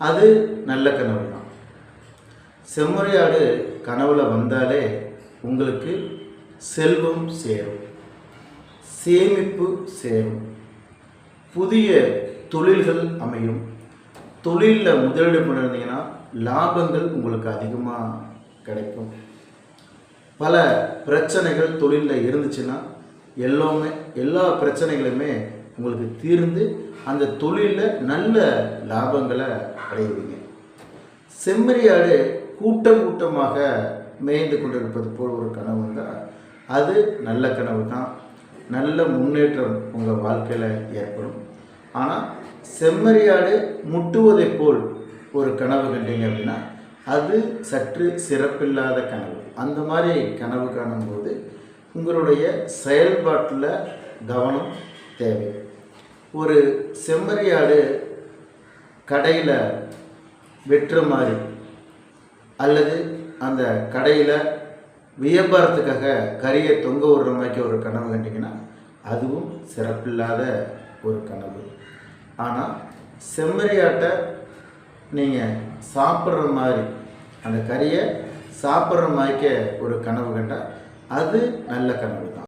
அது நல்ல கனவு தான். செம்மறியாடு கனவுல வந்தாலே உங்களுக்கு செல்வம் சேரும் சேமிப்பு சேரும். புதிய தொழில்கள் அமையும். தொழிலில் முதலீடு பண்ணிருந்தீங்கன்னா லாபங்கள் உங்களுக்கு அதிகமாக கிடைக்கும். பல பிரச்சனைகள் தொழிலில் இருந்துச்சுன்னா எல்லாமே எல்லா பிரச்சனைகளுமே உங்களுக்கு தீர்ந்து அந்த தொழிலில் நல்ல லாபங்களை அடைவீங்க. செம்மறியாடு கூட்டம் கூட்டமாக மேய்ந்து கொண்டிருப்பது போல் ஒரு கனவு அது நல்ல கனவு தான். நல்ல முன்னேற்றம் உங்கள் வாழ்க்கையில் ஏற்படும். ஆனால் செம்மறியாடு முட்டுவதைப் போல் ஒரு கனவு கண்டீங்க அப்படின்னா அது சற்று சிறப்பில்லாத கனவு. அந்த மாதிரி கனவு காணும்போது உங்களுடைய செயல்பாட்டில் கவனம் தேவை. ஒரு செம்மறியாடு கடையில் வெட்டுற மாதிரி அல்லது அந்த கடையில் வியாபாரத்துக்காக கறியை தொங்க விடுற மாதிரி ஒரு கனவு கண்டிங்கன்னா அதுவும் சிறப்பில்லாத ஒரு கனவு. ஆனால் செம்மறியாட்டை நீங்கள் சாப்பிட்ற மாதிரி அந்த கறியை சாப்பிட்ற மாதிரிக்க ஒரு கனவு கண்டால் அது நல்ல கனவு தான்